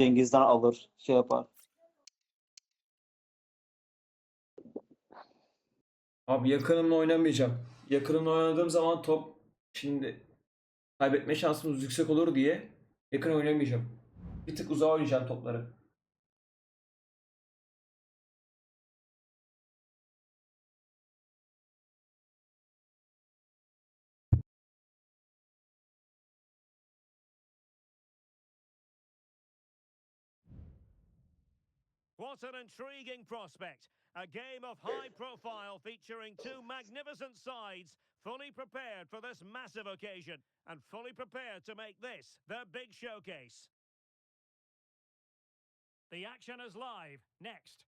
Cengiz'den alır, şey yapar. Abi yakınımla oynamayacağım. Yakınımla oynadığım zaman top şimdi kaybetme şansımız yüksek olur diye yakın oynamayacağım. Bir tık uzağa oynayacağım topları. What an intriguing prospect. A game of high profile featuring two magnificent sides, fully prepared for this massive occasion and fully prepared to make this their big showcase. The action is live. Next.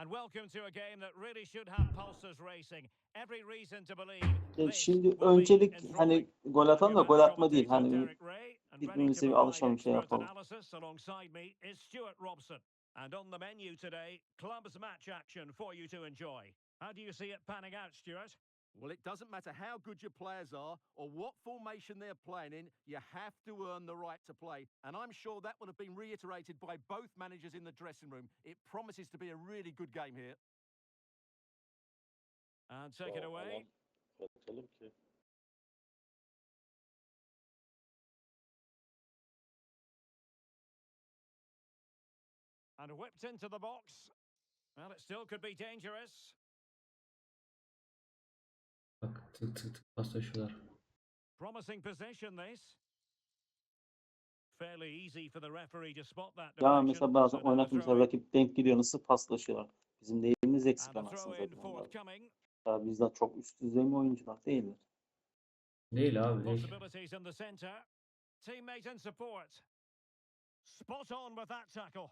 And welcome to a game that really should have pulses racing. Every reason to believe. Şimdi öncelik hani gol atan da gol atma değil. Hani Derek Ray, and ready birbirimize bir alışalım şey yapalım. analysis alongside me is Stuart Robson. And on the menu today, clubs match action for you to enjoy. How do you see it panning out, Stuart? Well, it doesn't matter how good your players are or what formation they're playing in, you have to earn the right to play. And I'm sure that would have been reiterated by both managers in the dressing room. It promises to be a really good game here. And take it away. And whipped into the box. Well, it still could be dangerous. Bak tık tık tık paslaşıyorlar. Promising position, this. Fairly easy for the referee to spot that. ya mesela bazen oynatım mesela rakip denk gidiyor nasıl paslaşıyorlar. Bizim değerimiz eksik anasını satayım. Ya bizler çok üst düzey mi oyuncular değiller. Değil abi değil. Possibilities in the centre. Teammate and support. Spot on with that tackle.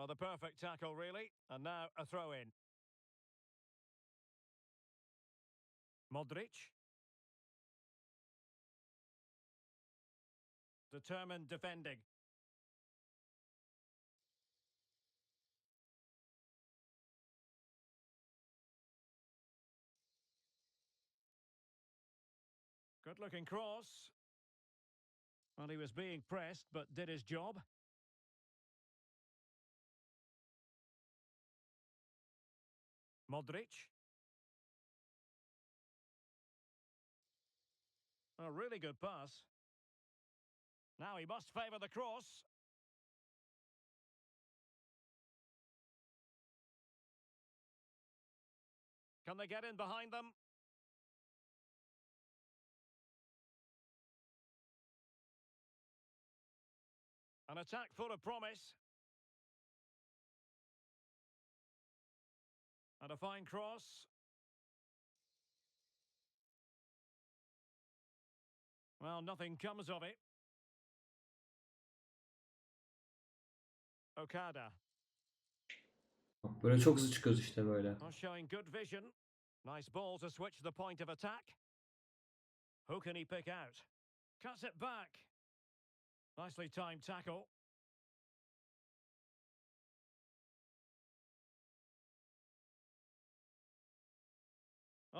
Well, the perfect tackle, really. And now a throw in. Modric. Determined defending. Good looking cross. Well, he was being pressed, but did his job. Modric. A really good pass. Now he must favour the cross. Can they get in behind them? An attack full of promise. And a fine cross. Well, nothing comes of it. Okada. Bak böyle çok hızlı çıkıyoruz işte böyle. Are showing good vision. Nice ball to switch the point of attack. Who can he pick out? Cuts it back. Nicely timed tackle.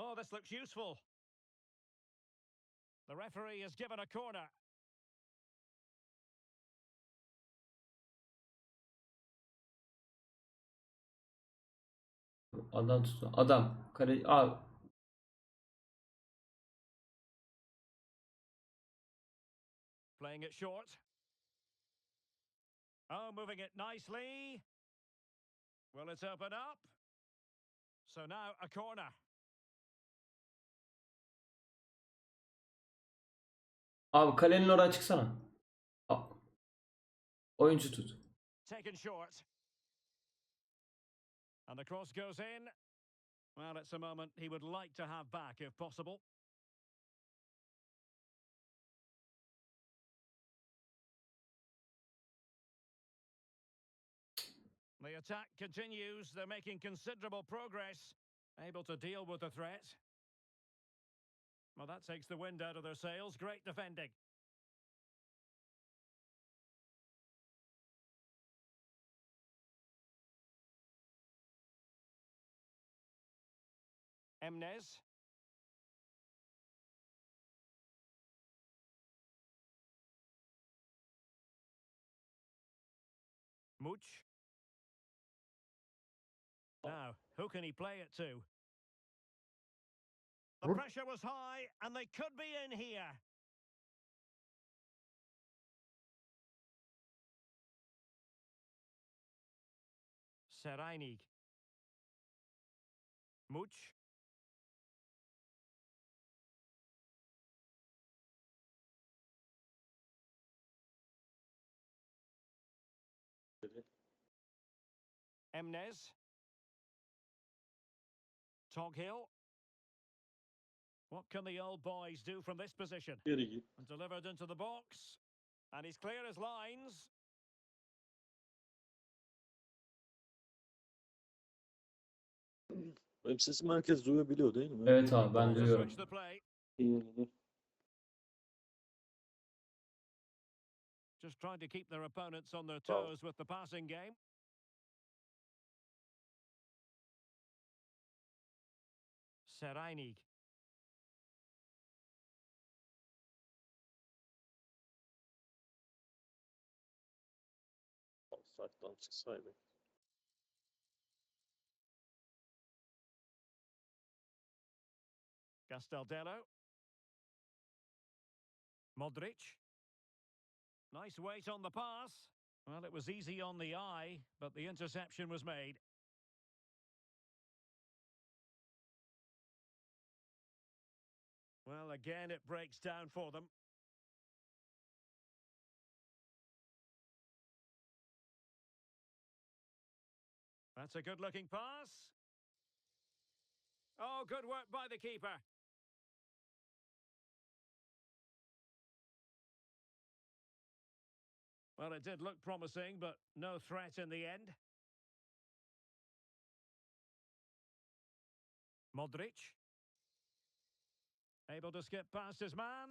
Oh, this looks useful. The referee has given a corner. Adam tutuyor. Adam. Kale... Abi. Playing it short. Oh, moving it nicely. Will it open up? So now a corner. Abi kalenin oraya çıksana. Aa. Oyuncu tut. Taken short. And the cross goes in. Well, it's a moment he would like to have back if possible. The attack continues. They're making considerable progress. Able to deal with the threat. Well, that takes the wind out of their sails. Great defending. Emnes. Much. Oh. Now, who can he play it to? The pressure was high, and they could be in here. Serainig. Much. Emnes. Toghill. What can the old boys do from this position? And delivered into the box. And he's clear as lines. Benim sesimi herkes duyabiliyor değil mi? Evet abi ben duyuyorum. switch the play. İyi gelir. Just trying to keep their opponents on their toes with the passing game. Serainig. Castaldello. Modric. Nice weight on the pass. Well, it was easy on the eye, but the interception was made. Well, again, it breaks down for them. That's a good looking pass. Oh, good work by the keeper. Well, it did look promising, but no threat in the end. Modric. Able to skip past his man.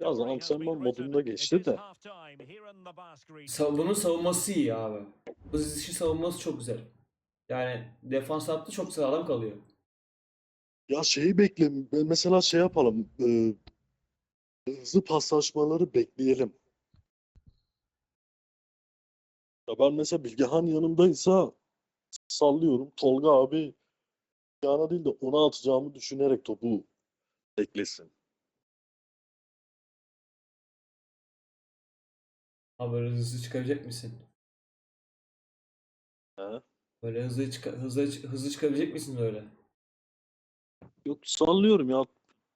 Biraz antrenman modunda geçti de. Sa- Bunun savunması iyi abi. Hız dışı savunması çok güzel. Yani defans hattı çok sağlam kalıyor. Ya şeyi bekle. Mesela şey yapalım. e, hızlı paslaşmaları bekleyelim. Ya ben mesela Bilgehan yanımdaysa sallıyorum. Tolga abi yana değil de ona atacağımı düşünerek topu beklesin. Böyle hızlı çıkabilecek misin? He? Böyle hızlı çıka hızlı hızlı çıkabilecek misin öyle? Yok sallıyorum ya.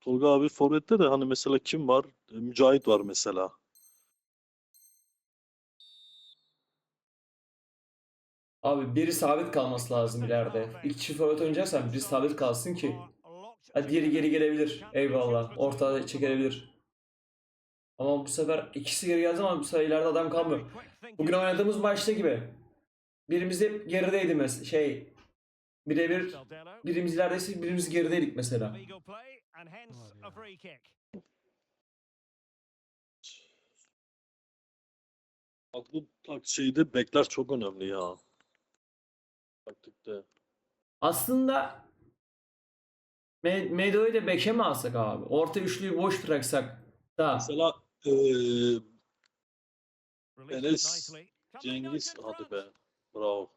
Tolga abi forvette de hani mesela kim var? E, Mücahit var mesela. Abi biri sabit kalması lazım ileride. İlk çift forvet oynayacaksan biri sabit kalsın ki. Ha diğeri geri gelebilir. Eyvallah. Ortada çekilebilir. Ama bu sefer ikisi geri geldi ama bu sefer ileride adam kalmıyor. Bugün oynadığımız maçta gibi. Birimiz hep gerideydi mesela. Şey birebir birimiz ilerideyse birimiz gerideydik mesela. Aklı tak şeyde bekler çok önemli ya. Taktikte. Aslında Me- Medo'yu da beke mi alsak abi? Orta üçlüyü boş bıraksak da Mesela ee, Enes Cengiz hadi be. Bravo.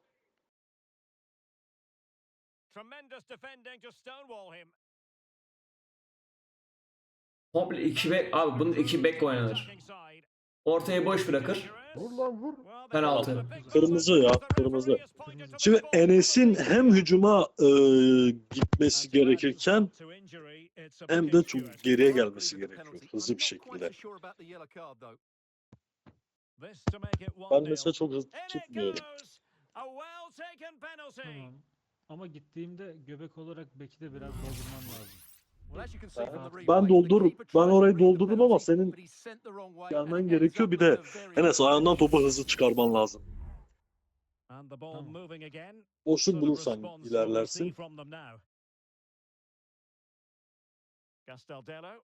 Tremendous defending to stonewall him. Komple iki bek abi bunun iki bek oynanır. Ortaya boş bırakır. Vur lan vur. Penaltı. Kırmızı ya kırmızı. Şimdi Enes'in hem hücuma e, gitmesi gerekirken hem de çok geriye gelmesi gerekiyor hızlı bir şekilde. Ben mesela çok hızlı tutmuyorum. Tamam. Ama gittiğimde göbek olarak Bek'i de biraz doldurman lazım. Ben doldururum. Ben orayı doldururum ama senin gelmen gerekiyor. Bir de Enes ayağından topu hızlı çıkarman lazım. Boşluk bulursan ilerlersin. Castaldello.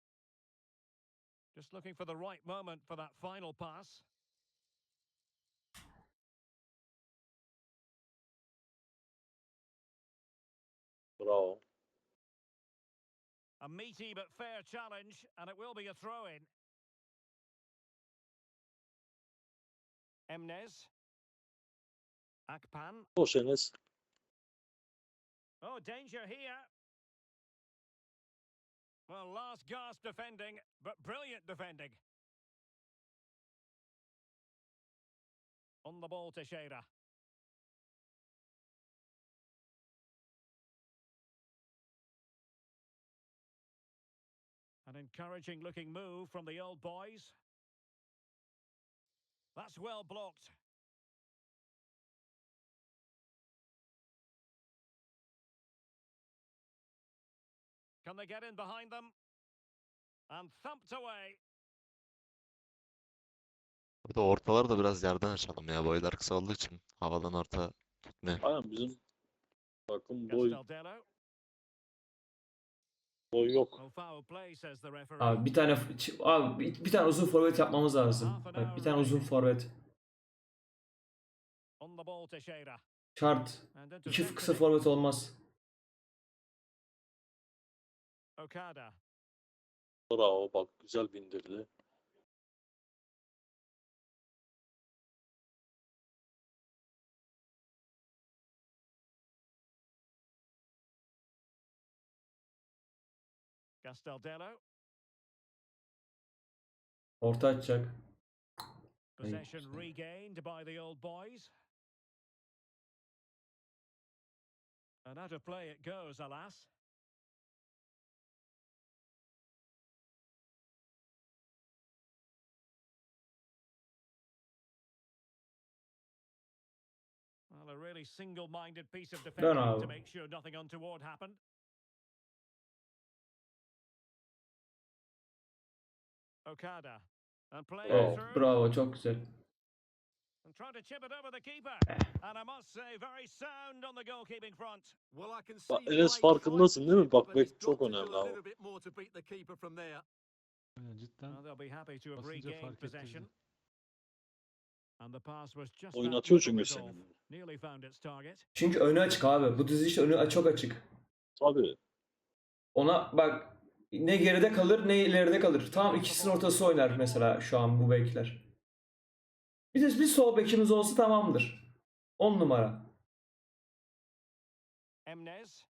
Just looking for the right moment for that final pass. Bravo. A meaty but fair challenge, and it will be a throw in. Emnes. Akpan. Oh, danger here. Well, last gasp defending, but brilliant defending. On the ball, Teixeira. An encouraging looking move from the old boys. That's well blocked. Can they get in behind them? And thumped away. Bir de ortaları da biraz yerden açalım ya. Boylar kısa olduğu için havadan orta tutmuyor. Aynen bizim takım boy boy yok. Abi bir tane abi bir, bir tane uzun forvet yapmamız lazım. Bak bir tane uzun forvet. Şart. İki kısa forvet olmaz. Okada. Bravo bak güzel bindirdi. Castaldello. Orta açacak. Possession sorry. regained by the old boys. And out of play it goes, alas. A really single-minded piece of defending to no. make sure nothing untoward happened. Okada. And playing Bravo. Through. bravo çok güzel. And trying to chip it over the keeper. Eh. And I must say, very sound on the goalkeeping front. Well, I can see Bak, Enes farkındasın değil mi? flight, Bak, but bek he's çok önemli do a abi. little bit more to beat the keeper from there. Aynen cidden Well, they'll be happy to have regained fark possession. Oyun atıyor çünkü target. Çünkü önü açık abi. Bu dizilişte önü çok açık. Tabii. Ona bak ne geride kalır ne ileride kalır. Tam ikisinin ortası oynar mesela şu an bu bekler. Bir de bir sol bekimiz olsa tamamdır. 10 numara. Emnes.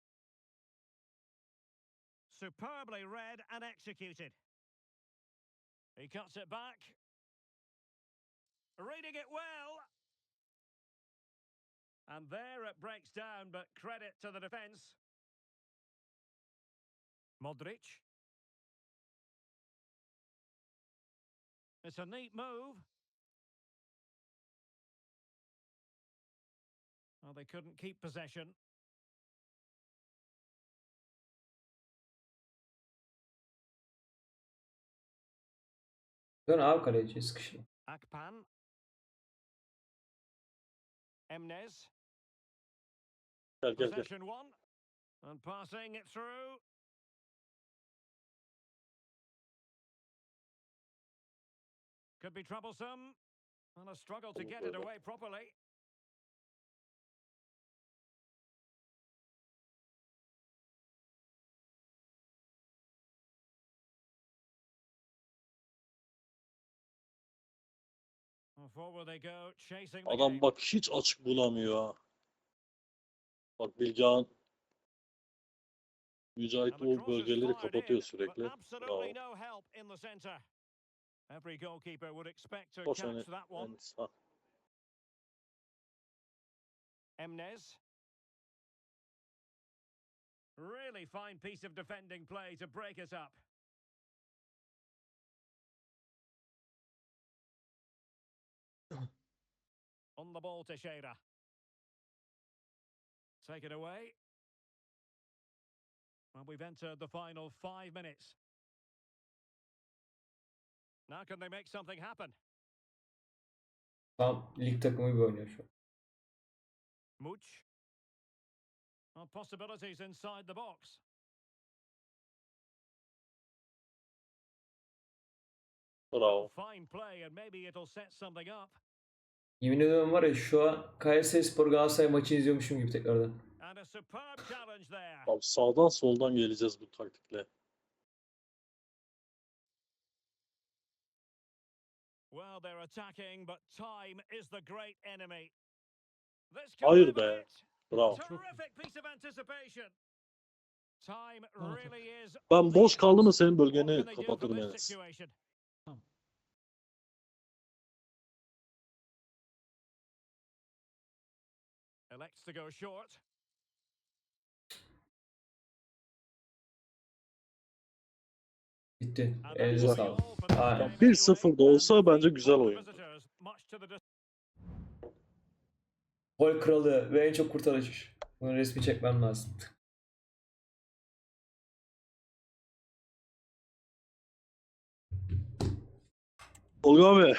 Superbly read and executed. He cuts it back. Reading it well. And there it breaks down, but credit to the defence. Modric. It's a neat move. Well, they couldn't keep possession. Dön abi kaleciye sıkışma. Akpan. Emnes. Possession one. And passing it through. Could be troublesome. And a struggle to get it away properly. Adam bak hiç açık bulamıyor ha. Bak Bilgehan Mücahit o bölgeleri kapatıyor sürekli. Bravo. Every goalkeeper would expect to catch that one. Emnes. Really fine piece of defending play to break us up. On the ball, Teixeira. Take it away. Well, we've entered the final five minutes. Now can they make something happen? Tam lig takımı gibi oynuyor şu an. Much. Well, possibilities inside the box. Bravo. Fine play and maybe it'll set something up. Yemin ediyorum var ya şu an Kayserispor Galatasaray maçını izliyormuşum gibi tekrardan. Abi sağdan soldan geleceğiz bu taktikle. Well, they're attacking, but time is the great enemy. Hayır be. Bravo. Terrific piece of anticipation. Time Tamam. really is. Ben boş kaldı mı senin bölgeni kapatırım Enes. Elects to go short. Bitti. And Elinize that's Güzel. sağlık. all for this Aynen. game 1-0 da anyway, olsa and bence lead güzel for the oyun. visitors, much to the dis- Gol kralı ve en çok kurtarış. Bunu resmi çekmem lazım. Tolga abi